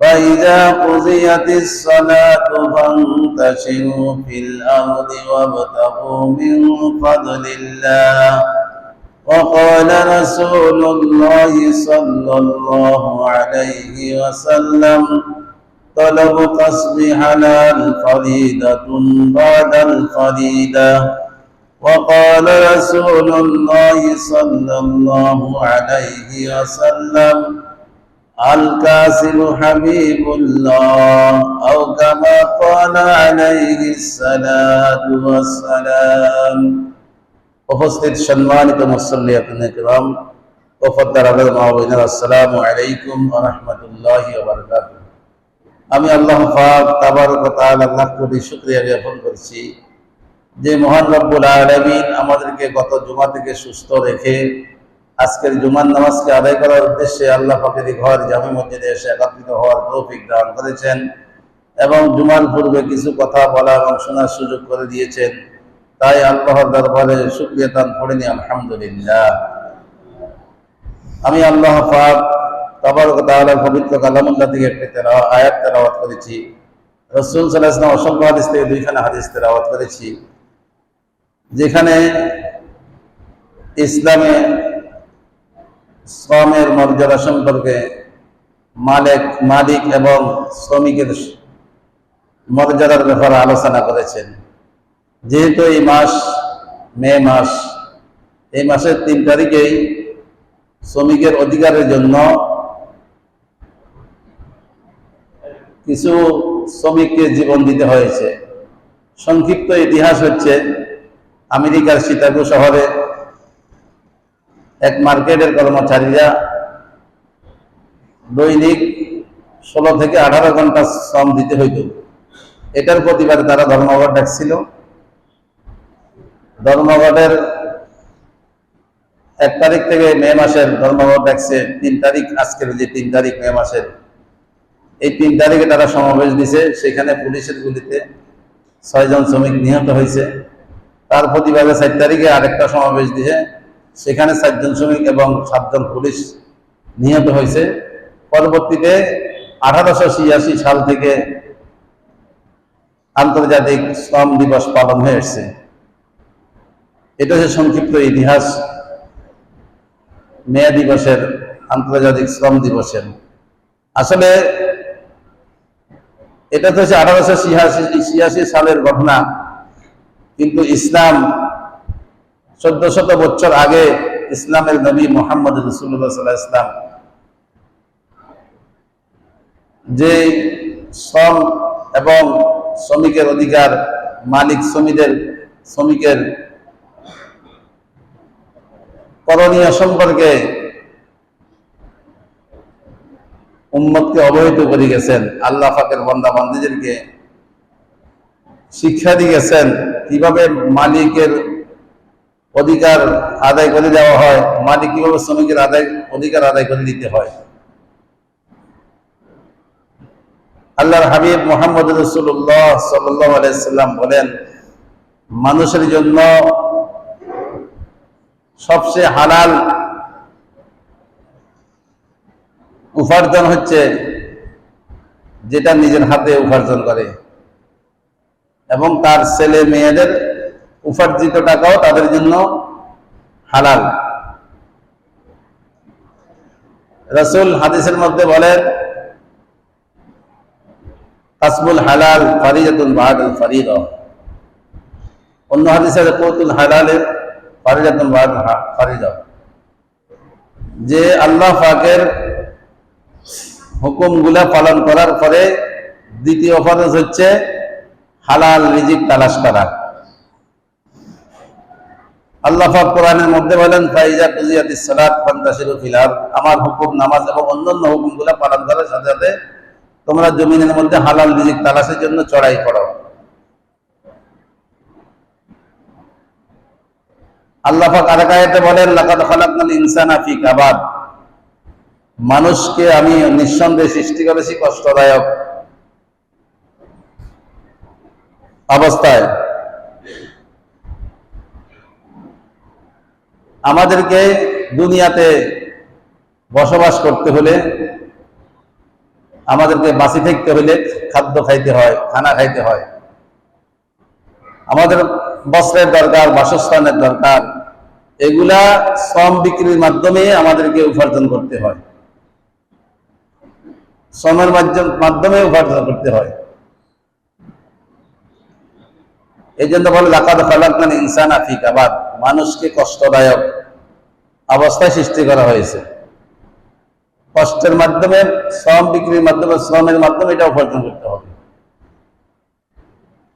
فإذا قضيت الصلاة فانتشروا في الأرض وابتغوا من فضل الله. وقال رسول الله صلى الله عليه وسلم طلب قصب حلال فريدة بعد الفريدة. وقال رسول الله صلى الله عليه وسلم الكاسب حبيب الله أو كما قال عليه الصلاة والسلام উপস্থিত সম্মানিত মুসল্লি ইকরাম ও ফদ্দার আলম আবিনার আসসালামু আলাইকুম ওয়া রাহমাতুল্লাহি ওয়া বারাকাতুহু আমি আল্লাহ পাক তাবারক ওয়া তাআলা লাখ কোটি শুকরিয়া জ্ঞাপন করছি যে মহান রব্বুল আলামিন আমাদেরকে গত জুমা থেকে সুস্থ রেখে আজকের জুমার নামাজকে আদায় করার উদ্দেশ্যে আল্লাহ পাকের ঘর জামি মসজিদে এসে একত্রিত হওয়ার তৌফিক দান করেছেন এবং জুমার পূর্বে কিছু কথা বলা এবং শোনার সুযোগ করে দিয়েছেন। তাই আল্লাহর দরবারে শুক্রিয়া দান আলহামদুলিল্লাহ। আমি আল্লাহ পাক তাবারক তাআলার পবিত্র কালামুল্লাহ থেকে একটি তেলাওয়াত আয়াত তেলাওয়াত করেছি। রসুল সাল্লাল্লাহু আলাইহি অসংখ্য হাদিস থেকে দুইখানা হাদিস তেলাওয়াত করেছি। যেখানে ইসলামে শ্রমের মর্যাদা সম্পর্কে মালিক মালিক এবং শ্রমিকের মর্যাদার ব্যাপারে আলোচনা করেছেন। যেহেতু এই মাস মে মাস, এই মাসের তিন তারিখেই শ্রমিকের অধিকারের জন্য কিছু শ্রমিককে জীবন দিতে হয়েছে। সংক্ষিপ্ত ইতিহাস হচ্ছে আমেরিকার শিকাগো শহরে এক মার্কেটের কর্মচারীরা দৈনিক ষোলো থেকে আঠারো ঘণ্টা শ্রম দিতে হইত। এটার প্রতিবাদে তারা ধর্মঘট ডাকছিল। ধর্মঘটের এক তারিখ থেকে মে মাসের ধর্মঘট ডাকছে, তিন তারিখ, আজকের যে তিন তারিখ মে মাসের। এই তিন তারিখে তারা সমাবেশ দিছে, সেখানে পুলিশের গুলিতে ছয়জন শ্রমিক নিহত হয়েছে তার প্রতিবাদে চার তারিখে আরেকটা সমাবেশ দিয়ে সেখানে চারজন শ্রমিক এবং সাতজন পুলিশ নিহত হয়েছে। পরবর্তীতে আঠারোশো ছিয়াশি সাল থেকে আন্তর্জাতিক শ্রম দিবস পালন হয়ে এসছে এটা হচ্ছে সংক্ষিপ্ত ইতিহাস। মে দিবসের আন্তর্জাতিক শ্রম দিবসের। আসলে এটা তো হচ্ছে আঠারোশো ছিয়াশি ছিয়াশি সালের ঘটনা। কিন্তু ইসলাম চোদ্দ শত বছর আগে ইসলামের নবী মোহাম্মদ রসুল্লাহ সাল্লাহ ইসলাম যে শ্রম এবং শ্রমিকের অধিকার, মালিক শ্রমিকের শ্রমিকের করণীয় সম্পর্কে উম্মতকে অবহিত করে গেছেন। আল্লাহ ফাকের বন্দা বান্দিদেরকে শিক্ষা দিয়ে গেছেন কীভাবে মালিকের অধিকার আদায় করে দেওয়া হয়। মালিক কীভাবে শ্রমিকের আদায়, অধিকার আদায় করে দিতে হয়? আল্লাহর হাবিব মোহাম্মদ রসুল্লাহ সাল্লাহ আলাইসাল্লাম বলেন, মানুষের জন্য সবচেয়ে হালাল উপার্জন হচ্ছে যেটা নিজের হাতে উপার্জন করে এবং তার ছেলে মেয়েদের উপার্জিত টাকাও তাদের জন্য হালাল। রসুল হাদিসের মধ্যে বলেন কাসবুল হালাল ফারিজাতুল বাহাদুল ফারিদ। অন্য হাদিসের কৌতুল হালালের ফারিজাতুল বাহাদুল ফারিদ। যে আল্লাহ পাকের হুকুমগুলা পালন করার পরে দ্বিতীয় ফরজ হচ্ছে হালাল রিজিক তালাশ করা। আল্লাহ কোরআনের মধ্যে বলেন আমার হুকুম, নামাজ এবং অন্যান্য হুকুমগুলো পালন করার সাথে সাথে তোমরা জমিনের মধ্যে হালাল রিজিক তালাশের জন্য চড়াই করো। আল্লাহ বলেন কাবাদ। মানুষকে আমি নিঃসন্দেহে সৃষ্টি করেছি কষ্টদায়ক অবস্থায়। আমাদেরকে দুনিয়াতে বসবাস করতে হলে, আমাদেরকে বাঁচি থাকতে হলে খাদ্য খাইতে হয়, খানা খাইতে হয়। আমাদের বস্ত্রের দরকার, বাসস্থানের দরকার, এগুলা শ্রম বিক্রির মাধ্যমে আমাদেরকে উপার্জন করতে হয়। শ্রমের মাধ্যমে উপার্জন করতে হয়। এই জন্য বলে, লাকাদ খালাকান ইনসান আফিক আবাদ মানুষকে কষ্টদায়ক অবস্থায় সৃষ্টি করা হয়েছে। কষ্টের মাধ্যমে, শ্রম বিক্রির মাধ্যমে, শ্রমের মাধ্যমে এটা উপার্জন করতে হবে।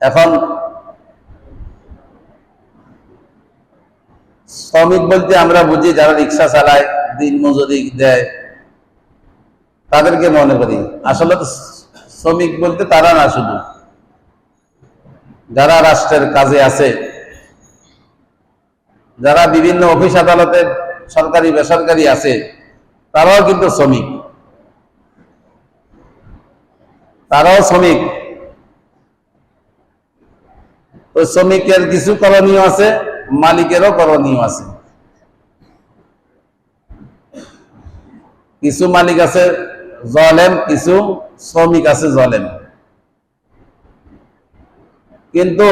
এখন শ্রমিক বলতে আমরা বুঝি, যারা রিক্সা চালায়, দিন মজুরি দেয়, তাদেরকে মনে করি। আসলে তো শ্রমিক বলতে তারা না শুধু। যারা রাষ্ট্রের কাজে আছে যারা বিভিন্ন অফিস আদালতে সরকারি, বেসরকারি আছে, তারাও কিন্তু শ্রমিক। তারাও শ্রমিক। ওই শ্রমিকের কিছু করণীয় আছে, মালিকেরও করণীয় আছে। কিছু মালিক আছে জলেম, কিছু শ্রমিক আছে জলেম। কিন্তু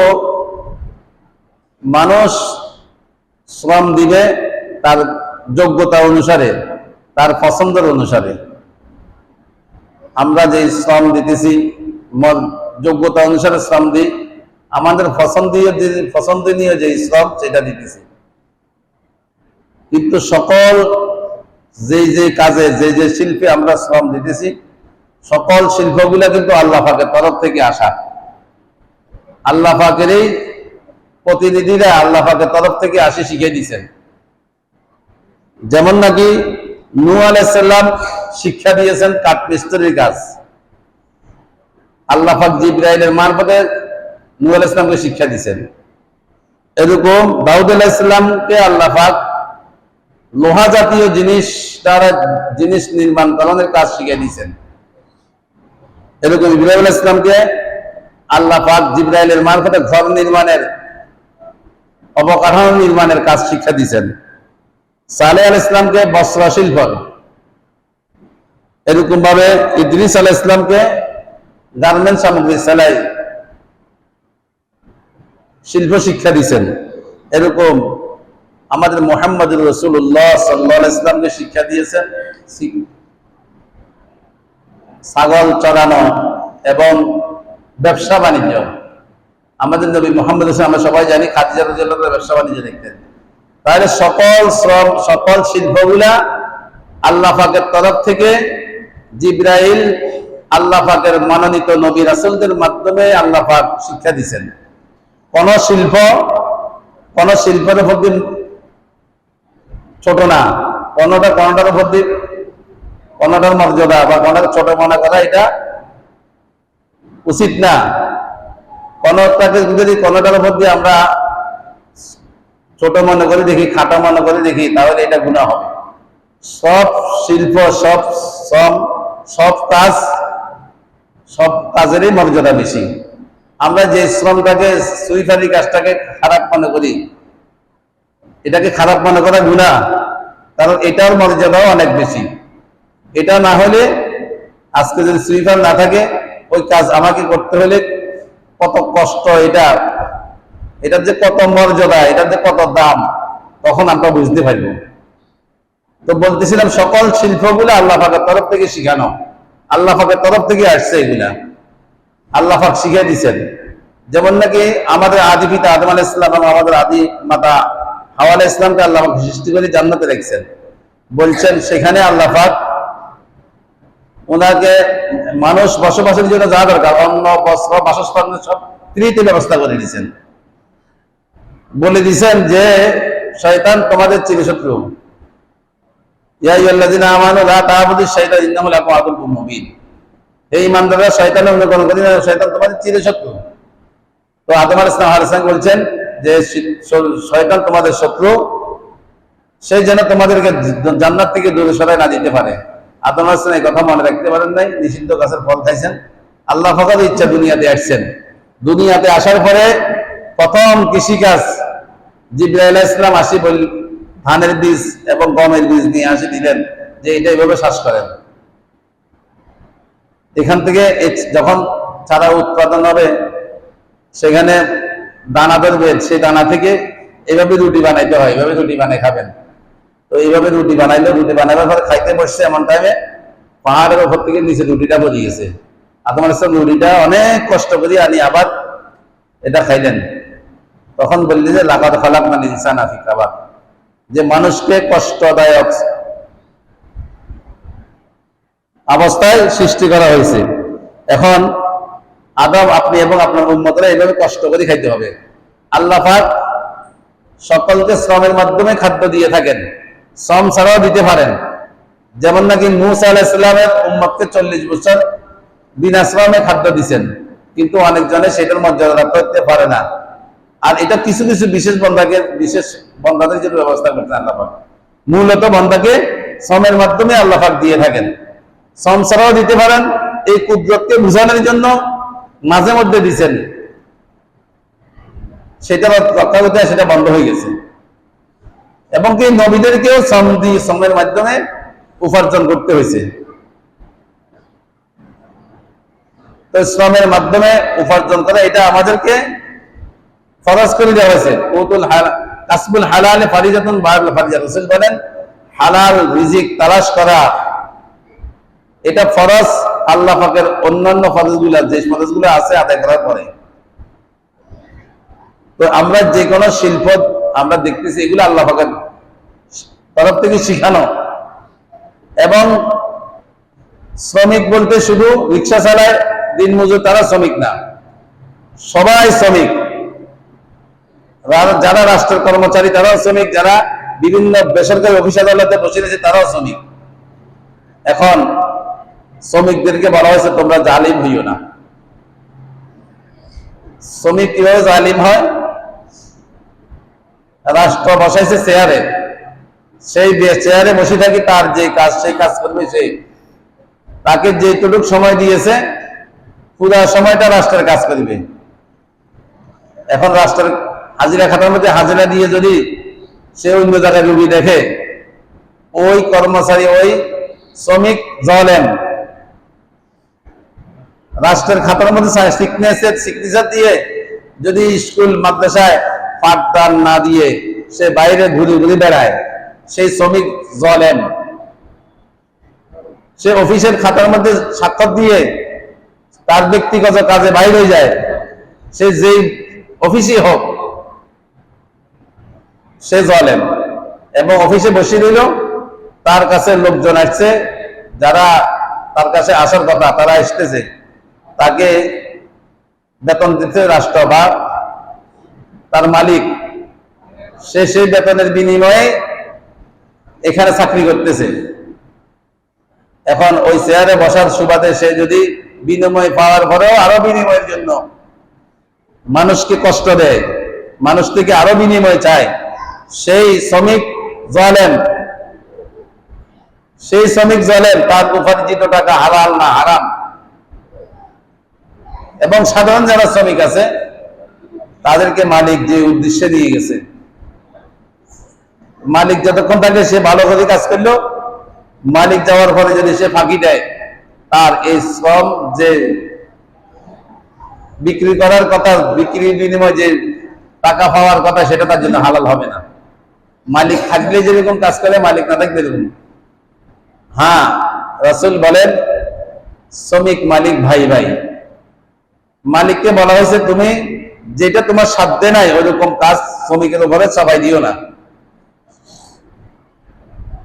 মানুষ শ্রম দিবে, তার যোগ্যতা অনুসারে, তার পছন্দের অনুসারে। আমরা যে শ্রম দিতেছি যোগ্যতা অনুসারে শ্রম দিই, আমাদের পছন্দীয় পছন্দনীয় যে শ্রম, সেটা দিতেছি। কিন্তু সকল যে যে কাজে যে যে শিল্পে আমরা শ্রম দিতেছি, সকল শিল্পগুলা কিন্তু আল্লাহ পাকের তরফ থেকে আসা। আল্লাহ পাকেরই প্রতিনিধিরা আল্লাহ পাকের তরফ থেকে আসি শিখে দিচ্ছেন যেমন নাকি নু আলাইসাল্লাম শিক্ষা দিয়েছেন কাঠমিস্ত্রির কাজ। আল্লাহ পাক জিব্রাইলের মারফতে নু আল ইসলামকে শিক্ষা দিচ্ছেন এরকম দাউদ আলাহ ইসলামকে আল্লাহ পাক লোহা জাতীয় জিনিস দ্বারা জিনিস নির্মাণ করানোর কাজ শিখে দিয়েছেন। এরকম ইব্রাহিম ইসলামকে আল্লাহ পাক জিব্রাইলের মারফতে ঘর নির্মাণের অবকাঠামো নির্মাণের কাজ শিক্ষা দিয়েছেন সালে আল ইসলামকে বস্ত্র শিল্প এরকম ভাবে ইদ্রিস আল ইসলামকে গার্মেন্ট সামগ্রী সেলাই, শিল্প শিক্ষা দিচ্ছেন এরকম আমাদের মোহাম্মদ রসুল্লাহ সাল্লাহ ইসলামকে শিক্ষা দিয়েছেন। ছাগল চড়ানো এবং ব্যবসা বাণিজ্য। আমাদের নবী মোহাম্মদ হোসেন আমরা সবাই জানি খাদিজা রাজিয়াল্লাহ ব্যবসা বাণিজ্য দেখতেন। তাহলে সকল শ্রম, সকল শিল্পগুলা আল্লাহ পাকের তরফ থেকে জিব্রাইল আল্লাহ পাকের মনোনীত নবী রাসুলদের মাধ্যমে আল্লাহ শিক্ষা দিচ্ছেন কোন শিল্প, কোন শিল্পের উপর দিন ছোট না কোনটা কোনটার উপর দিন কোনটার মর্যাদা বা কোনটা ছোট মনে করা এটা উচিত না। কোনটাকে যদি কোনটার উপর দিয়ে আমরা ছোট মনে করে, দেখি খাটো মনে করে, দেখি, তাহলে এটা গুণা হবে। সব শিল্প, সব শ্রম, সব কাজ, সব কাজেরই মর্যাদা বেশি। আমরা যে শ্রমটাকে, সুইফারি কাজটাকে খারাপ মনে করি, এটাকে খারাপ মনে করা গুণা, কারণ এটার মর্যাদাও অনেক বেশি। এটা না হলে আজকে যদি সুইপার না থাকে, ওই কাজ আমাকে করতে হলে কত কষ্ট এটা? এটার যে কত মর্যাদা, এটার যে কত দাম, তখন আমরা বুঝতে পারব। তো বলতেছিলাম, সকল শিল্পগুলো আল্লাহ তরফ থেকে শিখানো। আল্লাহ পাকের তরফ থেকে আসছে এগুলা। আল্লাহ পাক শিখিয়ে দিচ্ছেন যেমন নাকি আমাদের আদি পিতা আদম আলাহ ইসলাম এবং আমাদের আদি মাতা হাওয়া ইসলামকে আল্লাহ পাক সৃষ্টি করে জান্নাতে রেখেছেন। বলছেন, সেখানে আল্লাহ পাক ওনাকে মানুষ বসবাসের জন্য যা দরকার, অন্ন, বস্ত্র, বাসস্থান সব তিনিতে ব্যবস্থা করে দিয়েছেন। বলে দিয়েছেন যে, শয়তান তোমাদের চিরশত্রু এই ইমানদাররা শয়তানের অনুকরণ করি না শয়তান তোমাদের চিরশত্রু তো আদম বলছেন যে শয়তান তোমাদের শত্রু। সেই তোমাদেরকে জান্নাত থেকে দূরে সরাই না দিতে পারে। আদম আলাইহিস সালাম এই কথা মনে রাখতে পারেন নাই, নিষিদ্ধ গাছের ফল খাইছেন। আল্লাহ ফাকার ইচ্ছা দুনিয়াতে আসছেন। দুনিয়াতে আসার পরে প্রথম কৃষিকাজ জিব্রাইল আলাইহিস সালাম আসি বল ধানের বীজ এবং গমের বীজ নিয়ে আসি দিলেন, যে এটা এইভাবে শ্বাস করেন। এখান থেকে যখন চারা উৎপাদন হবে, সেখানে দানা ধরবে সেই দানা থেকে এভাবে রুটি বানাইতে হয়, এভাবে রুটি বানাই খাবেন। তো এইভাবে রুটি বানাইলে, রুটি বানাবার পরে খাইতে বসছে এমন টাইমে পাহাড়ের ওপর থেকে নিচে রুটিটা পড়ে গেছে। আদম আলাইহিস সালাম রুটিটা অনেক কষ্ট করে আনি, আবার এটা খাইলেন। তখন বললি যে লাগাত খালাক মানে ইনসান আফি খাবার। যে মানুষকে কষ্টদায়ক অবস্থায় সৃষ্টি করা হয়েছে। এখন আদম, আপনি এবং আপনার উন্মতরা এইভাবে কষ্ট করে খাইতে হবে। আল্লাহ সকলকে শ্রমের মাধ্যমে খাদ্য দিয়ে থাকেন। শ্রম ছাড়াও দিতে পারেন। যেমন নাকি মুসা আলাহ উম্মতকে চল্লিশ বছর বিনা শ্রমে খাদ্য দিচ্ছেন কিন্তু অনেকজনে সেটার মর্যাদা করতে পারে না। আর এটা কিছু কিছু বিশেষ বন্ধাকে বিশেষ বন্ধাদের জন্য ব্যবস্থা করতেন আল্লাহ মূলত বন্ধাকে শ্রমের মাধ্যমে আল্লাহ দিয়ে থাকেন। শ্রম ছাড়াও দিতে পারেন, এই কুদরতকে বোঝানোর জন্য মাঝে মধ্যে দিচ্ছেন সেটা রক্ষা করতে সেটা বন্ধ হয়ে গেছে। এবং কি নবীদেরকেও শ্রম দিয়ে শ্রমের মাধ্যমে উপার্জন করতে হয়েছে। তো শ্রমের মাধ্যমে উপার্জন করা এটা আমাদেরকে ফরজ করে দেওয়া হয়েছে। কৌতুল কাসবুল হালালে ফারিজাতুন বাহার ফারিজা। রসুল বলেন, হালাল রিজিক তালাশ করা, এটা ফরজ আল্লাহ পাকের অন্যান্য ফরজগুলো, যে ফরজগুলো আছে আদায় করার পরে। তো আমরা যে কোনো শিল্প আমরা দেখতেছি এগুলো আল্লাহ তরফ থেকে শিখানো। এবং শ্রমিক বলতে শুধু রিক্সা চালায়, দিন মজুর তারা শ্রমিক না, সবাই শ্রমিক। যারা রাষ্ট্রের কর্মচারী তারাও শ্রমিক, যারা বিভিন্ন বেসরকারি অফিস আদালতে বসে রয়েছে তারাও শ্রমিক। এখন শ্রমিকদেরকে বলা হয়েছে, তোমরা জালিম হইও না। শ্রমিক কীভাবে জালিম হয়? রাষ্ট্র বসাইছে চেয়ারে সেই চেয়ারে বসে থাকি তার যে কাজ, সেই কাজ করবে সেই তাকে যেটুকু সময় দিয়েছে, পুরা সময়টা রাষ্ট্রের কাজ করবে। এখন রাষ্ট্রের হাজিরা খাতার মধ্যে হাজিরা দিয়ে যদি সে অন্য জায়গায় রুগী দেখে, ওই কর্মচারী, ওই শ্রমিক জলেন রাষ্ট্রের খাতার মধ্যে দিয়ে যদি স্কুল মাদ্রাসায় পাঠদান না দিয়ে সে বাইরে ঘুরে ঘুরে বেড়ায়। সেই শ্রমিক জলেন সে অফিসের খাতার মধ্যে স্বাক্ষর দিয়ে তার ব্যক্তিগত কাজে বাইরে যায়। সে যেই অফিসই হোক, সে জলেন এবং অফিসে বসে রইল, তার কাছে লোকজন আসছে, যারা তার কাছে আসার কথা, তারা আসতেছে তাকে বেতন দিতে রাষ্ট্র বা তার মালিক, সে সেই বেতনের বিনিময়ে এখানে চাকরি করতেছে। এখন ওই চেয়ারে বসার সুবাদে সে যদি বিনিময় পাওয়ার পরেও আরও বিনিময়ের জন্য মানুষকে কষ্ট দেয়? মানুষ থেকে আরও বিনিময় চায়। সেই শ্রমিক জলেন সেই শ্রমিক জলেন তার উপার্জিত টাকা হালাল না হারাম। এবং সাধারণ যারা শ্রমিক আছে তাদেরকে মালিক যে উদ্দেশ্যে নিয়ে গেছে। মালিক যতক্ষণ থাকে সে ভালো করে কাজ করল মালিক যাওয়ার পরে যদি সে ফাঁকি দেয়, তার এই শ্রম যে বিক্রি করার কথা, বিক্রির বিনিময়ে যে টাকা পাওয়ার কথা, সেটা তার জন্য হালাল হবে না। মালিক থাকলে যেরকম কাজ করে, মালিক না থাকলে এরকম। হ্যাঁ রসুল বলেন, শ্রমিক মালিক ভাই ভাই। মালিককে বলা হয়েছে, তুমি যেটা তোমার সাধ্যে নাই, ওইরকম কাজ শ্রমিকের উপরে চাপাই দিও না।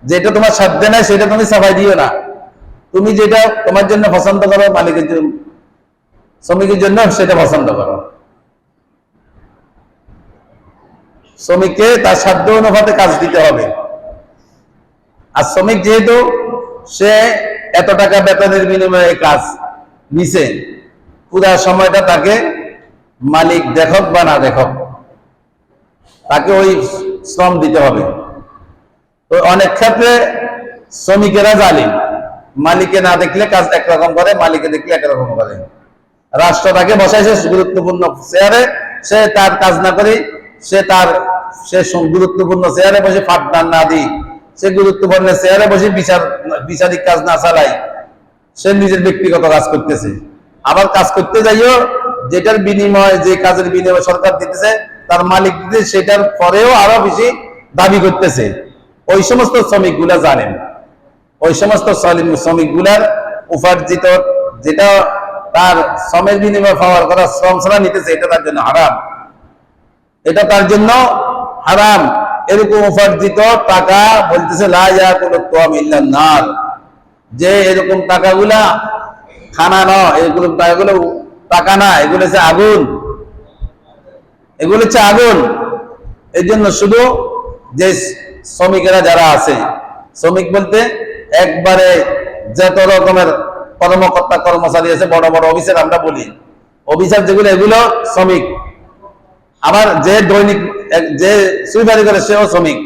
যেটা তোমার সাধ্যে নাই, সেটা তুমি চাপাই দিও না। তুমি যেটা তোমার জন্য পছন্দ করো, মালিকের জন্য, শ্রমিকের জন্য সেটা পছন্দ করো। শ্রমিককে তার সাধ্য অনুপাতে কাজ দিতে হবে। আর শ্রমিক যেহেতু সে এত টাকা বেতনের বিনিময়ে কাজ নিছে, পুরা সময়টা তাকে মালিক দেখক বা না দেখক, তাকে ওই শ্রম দিতে হবে। তো অনেক ক্ষেত্রে শ্রমিকেরা জালিম। মালিকে না দেখলে কাজ একরকম করে মালিকে দেখলে একরকম করে। রাষ্ট্র তাকে বসাইছে গুরুত্বপূর্ণ চেয়ারে সে তার কাজ না করে, সে তার, সে গুরুত্বপূর্ণ চেয়ারে বসে পাঠদান না দিই। সে গুরুত্বপূর্ণ চেয়ারে বসে বিচার, বিচারিক কাজ না চালাই। সে নিজের ব্যক্তিগত কাজ করতেছে। আবার কাজ করতে যাইও যেটার বিনিময়, যে কাজের বিনিময় সরকার দিতেছে, তার মালিক দিতে সেটার পরেও আরও বেশি দাবি করতেছে। ওই সমস্ত শ্রমিকগুলা জানেন। ওই সমস্ত শ্রমিকগুলার উপার্জিত যেটা তার শ্রমের বিনিময় পাওয়ার কথা, শ্রম ছাড়া নিতেছে, এটা তার জন্য হারাম। এটা তার জন্য হারাম। এরকম উপার্জিত টাকা বলতেছে যে এরকম টাকাগুলা, খানা ন এরকম টাকাগুলো টাকা না, এগুলো হচ্ছে আগুন। এগুলো হচ্ছে আগুন। এই জন্য শুধু যে শ্রমিকেরা যারা আছে, শ্রমিক বলতে একবারে যত রকমের কর্মকর্তা, কর্মচারী আছে, বড় বড় অফিসার আমরা বলি। অফিসার যেগুলো, এগুলো শ্রমিক। আবার যে দৈনিক যে সুইপারি করে, সেও শ্রমিক।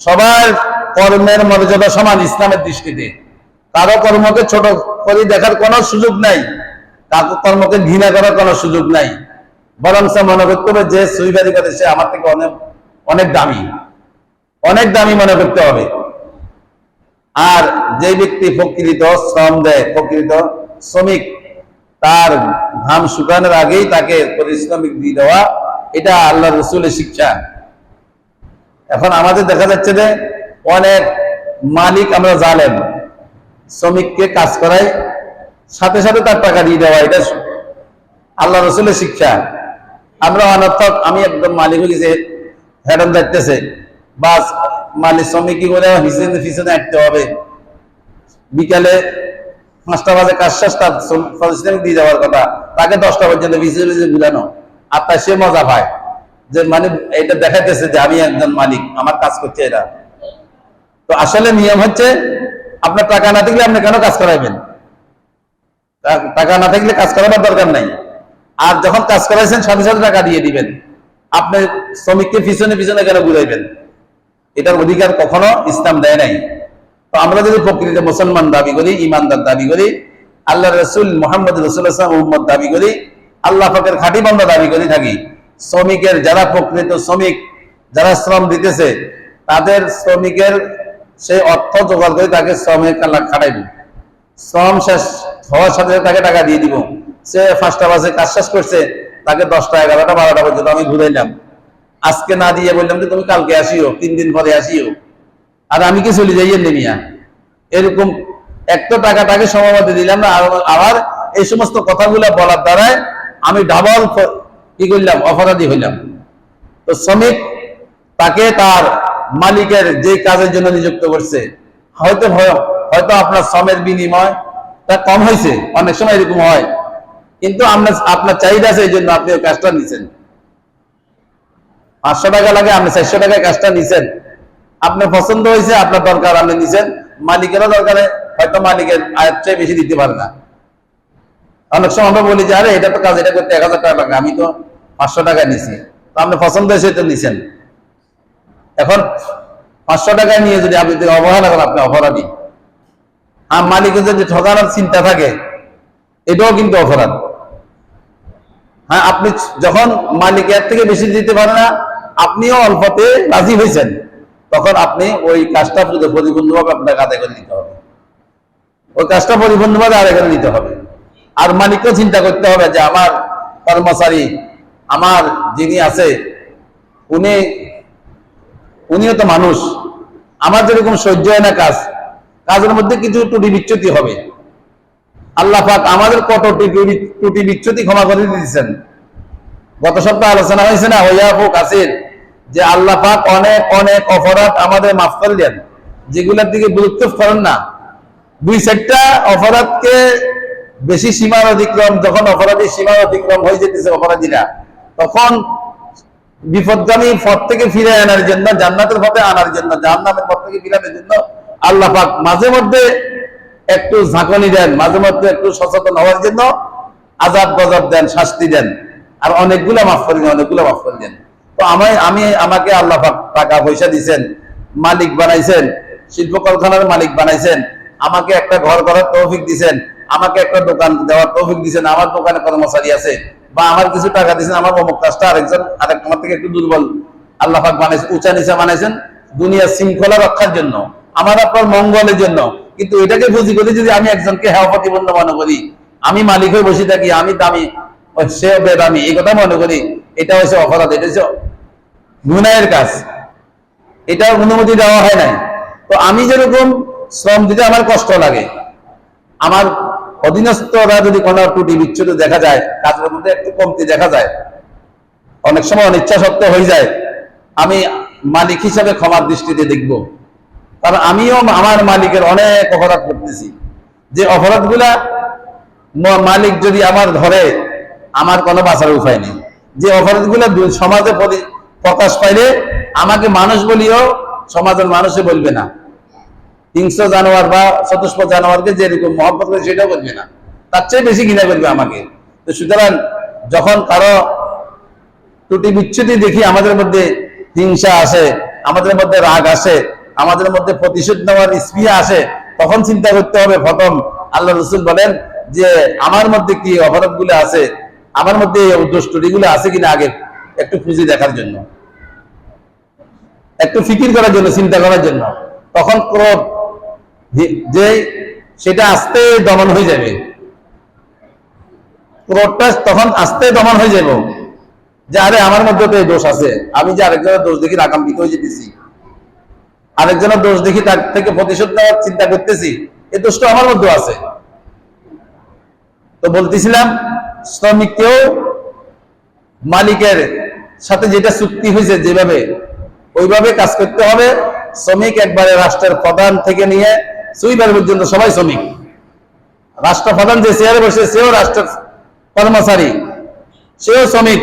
সবার কর্মের মর্যাদা সমান ইসলামের দৃষ্টিতে। কারও কর্মকে ছোট করে দেখার কোনো সুযোগ নাই। কারও কর্মকে ঘৃণা করার কোনো সুযোগ নাই। বরং সে মনে করতে হবে যে সুইপারি করে সে আমার থেকে অনেক অনেক দামি। অনেক দামি মনে করতে হবে। আর যে ব্যক্তি প্রকৃত শ্রম দেয়, প্রকৃত শ্রমিক, তার ঘাম শুকানোর আগেই তাকে পরিশ্রমিক দিয়ে দেওয়া, এটা আল্লাহ রসুলের শিক্ষা। এখন আমাদের দেখা যাচ্ছে যে অনেক মালিক আমরা জানেন শ্রমিককে কাজ করাই সাথে সাথে তার টাকা দিয়ে দেওয়া, এটা আল্লাহ রসুলের শিক্ষা। আমরা অনর্থক, আমি একদম মালিক হয়ে গেছে হেডন দেখতেছে। বাস, মালিক শ্রমিক কি করে, পিছনে পিছনে হাঁটতে হবে। বিকালে পাঁচটা বাজে কাজ শেষ, তার দিয়ে যাওয়ার কথা। তাকে দশটা পর্যন্ত ভিজে পিছনে বুঝানো আর তাই সে মজা পায়। যে মানে এটা দেখাইতেছে যে আমি একজন মালিক, আমার কাজ করছে এটা তো আসলে নিয়ম হচ্ছে, আপনার টাকা না থাকলে আপনি কেন কাজ করাইবেন? টাকা না থাকলে কাজ করাবার দরকার নাই। আর যখন কাজ করাইছেন, সাথে সাথে টাকা দিয়ে দিবেন। আপনি শ্রমিককে পিছনে পিছনে কেন ঘুরাইবেন? এটার অধিকার কখনো ইসলাম দেয় নাই। তো আমরা যদি প্রকৃতিতে মুসলমান দাবি করি ইমানদার দাবি করি আল্লাহ রসুল মোহাম্মদ রসুল মোহাম্মদ দাবি করি, আল্লাহ ফাকের খাঁটি বান্দা দাবি করি থাকি, শ্রমিকের যারা প্রকৃত শ্রমিক, যারা শ্রম দিতেছে, তাদের শ্রমিকের সেই অর্থ জোগাড় করে তাকে শ্রমের কালা খাটাইব। শ্রম শেষ হওয়ার সাথে তাকে টাকা দিয়ে দিব। সে পাঁচটা বাজে কাজ শেষ করছে, তাকে দশটা, এগারোটা, বারোটা পর্যন্ত আমি ঘুরাইলাম আজকে না দিয়ে বললাম যে, তুমি কালকে আসিও, তিন দিন পরে আসিও। আর আমি কি চলে যাই নেমিয়া এরকম এক তো টাকা দিলাম না আবার এই সমস্ত কথাগুলো বলার দ্বারাই আমি ডাবল কি করলাম, অপরাধী হইলাম। তো শ্রমিক তাকে তার মালিকের যে কাজের জন্য নিযুক্ত করছে, হয়তো হয়- হয়তো আপনার শ্রমের বিনিময় তা কম হয়েছে, অনেক সময় এরকম হয়। কিন্তু আপনার আপনার চাহিদা আছে এই জন্য আপনি ওই কাজটা নিছেন। পাঁচশো টাকা লাগে, আপনি চারশো টাকায় কাজটা নিছেন। আপনার পছন্দ হয়েছে, আপনার দরকার, আপনি নিছেন। মালিকেরও দরকারে হয়তো মালিকের আয়ের চেয়ে বেশি দিতে পারে না। অনেক সময় আমরা বলি যে, আরে, এটা তো কাজ, এটা করতে এক হাজার টাকা লাগে, আমি তো পাঁচশো টাকা নিছি। তো আপনি পছন্দ হয়েছে তো নিছেন। এখন পাঁচশো টাকায় নিয়ে যদি আপনি অবহেলা করেন, আপনি অপরাধী। আর মালিকের যদি ঠকানোর চিন্তা থাকে, এটাও কিন্তু অপরাধ। হ্যাঁ আপনি যখন মালিকের থেকে বেশি দিতে পারে না, আপনিও অল্পতে রাজি হয়েছেন, তখন আপনি ওই কাজটা পুরো পরিপূর্ণভাবে আপনাকে আদায় করে নিতে হবে। ওই কাজটা পরিপূর্ণভাবে আদায় করে নিতে হবে। আর মালিকও চিন্তা করতে হবে যে আমার কর্মচারী, আমার যিনি আছে, উনি, উনিও তো মানুষ। আমার যেরকম সহ্য হয় না কাজ কাজের মধ্যে কিছু ত্রুটি বিচ্যুতি হবে। আল্লাহ পাক আমাদের কত ত্রুটি বিচ্যুতি ক্ষমা করে দিয়েছেন। গত সপ্তাহে আলোচনা হয়েছে না হইয়াফু কাসির যে আল্লাহ পাক অনেক অনেক অপরাধ আমাদের মাফ করে দেন, যেগুলোর দিকে গুরুত্ব করেন না। দুই চারটা অপরাধকে বেশি সীমার অতিক্রম, যখন অপরাধী সীমার অতিক্রম হয়ে যেতেছে অপরাধীরা, তখন বিপদগামী পথ থেকে ফিরে আনার জন্য, জান্নাতের পথে আনার জন্য, জাহান্নামের পথ থেকে ফিরানোর জন্য আল্লাহ পাক মাঝে মধ্যে একটু ঝাঁকনি দেন, মাঝে মধ্যে একটু সচেতন হওয়ার জন্য আজাব গজব দেন, শাস্তি দেন। আর অনেকগুলো মাফ করে দেন, অনেকগুলো মাফ করে দেন। তো আমি আমি আমাকে আল্লাহ পাক টাকা পয়সা দিছেন, মালিক বানাইছেন শিল্প কারখানার মালিক বানাইছেন, আমাকে একটা ঘর করার তৌফিক দিছেন, আমাকে একটা দোকান দেওয়ার তৌফিক দিছেন, আমার দোকানে কর্মচারী আছে, বা আমার কিছু টাকা দিয়েছেন আমার অমুক কাজটা আরেকজন আরেক আমার থেকে একটু দুর্বল। আল্লাহ পাক বানাইছেন উঁচা নিচা বানাইছেন দুনিয়ার শৃঙ্খলা রক্ষার জন্য। আমার আপনার মঙ্গলের জন্য। কিন্তু এটাকে বুঝি করি যদি আমি একজনকে হ্যাঁ প্রতিবন্ধ মনে করি, আমি মালিক হয়ে বসে থাকি, আমি দামি, সে বেদামি, এই কথা মনে করি, এটা হচ্ছে অপরাধ, এটা হচ্ছে গুনায়ের কাজ। এটা অনুমতি দেওয়া হয় নাই। তো আমি যেরকম শ্রম দিতে আমার কষ্ট লাগে, আমার অধীনস্থরা যদি কোনো ত্রুটি বিচ্ছুত দেখা যায়, কাজের মধ্যে একটু কমতি দেখা যায়, অনেক সময় অনিচ্ছা সত্ত্বেও হয়ে যায়, আমি মালিক হিসাবে ক্ষমার দৃষ্টিতে দেখব। কারণ আমিও আমার মালিকের অনেক অপরাধ করতেছি। যে অপরাধগুলা মালিক যদি আমার ধরে, আমার কোনো বাঁচার উপায় নেই। যে অপরাধগুলো সমাজে প্রকাশ পাইলে আমাকে মানুষ বলিও সমাজের মানুষে বলবে না। হিংস্র জানোয়ার বা চতুষ্প জানোয়ারকে যেরকম মহব্বত করে সেটাও বলবে না। তার চেয়ে বেশি ঘৃণা করবে আমাকে। তো সুতরাং যখন কারও ত্রুটি বিচ্ছুতি দেখি আমাদের মধ্যে হিংসা আসে, আমাদের মধ্যে রাগ আসে আমাদের মধ্যে প্রতিশোধ নেওয়ার স্পৃহা আসে, তখন চিন্তা করতে হবে, প্রথম আল্লাহ রসুল বলেন যে, আমার মধ্যে কি অপরাধগুলো আছে? আমার মধ্যে এই আছে কিনা আগে একটু খুঁজে দেখার জন্য। একটু ফিকির করার জন্য, চিন্তা করার জন্য। তখন ক্রোধ, যে- সেটা আস্তে দমন হয়ে যাবে। ক্রোধটা তখন আস্তে দমন হয়ে যাবে। যে, আরে, আমার মধ্যে তো দোষ আছে। আমি যে আরেকজনের দোষ দেখি আকাঙ্ক্ষিত হয়ে যেতেছি। আরেকজনের দোষ দেখি তার থেকে প্রতিশোধ নেওয়ার চিন্তা করতেছি। এই দোষটা আমার মধ্যে আছে। তো বলতেছিলাম, শ্রমিককেও মালিকের সাথে যেটা চুক্তি হয়েছে যেভাবে, ওইভাবে কাজ করতে হবে। শ্রমিক একবারে রাষ্ট্রের প্রধান থেকে নিয়ে সুইবার পর্যন্ত সবাই শ্রমিক। রাষ্ট্র প্রধান যে চেয়ারে বসে, সেও রাষ্ট্রের কর্মচারী, সেও শ্রমিক।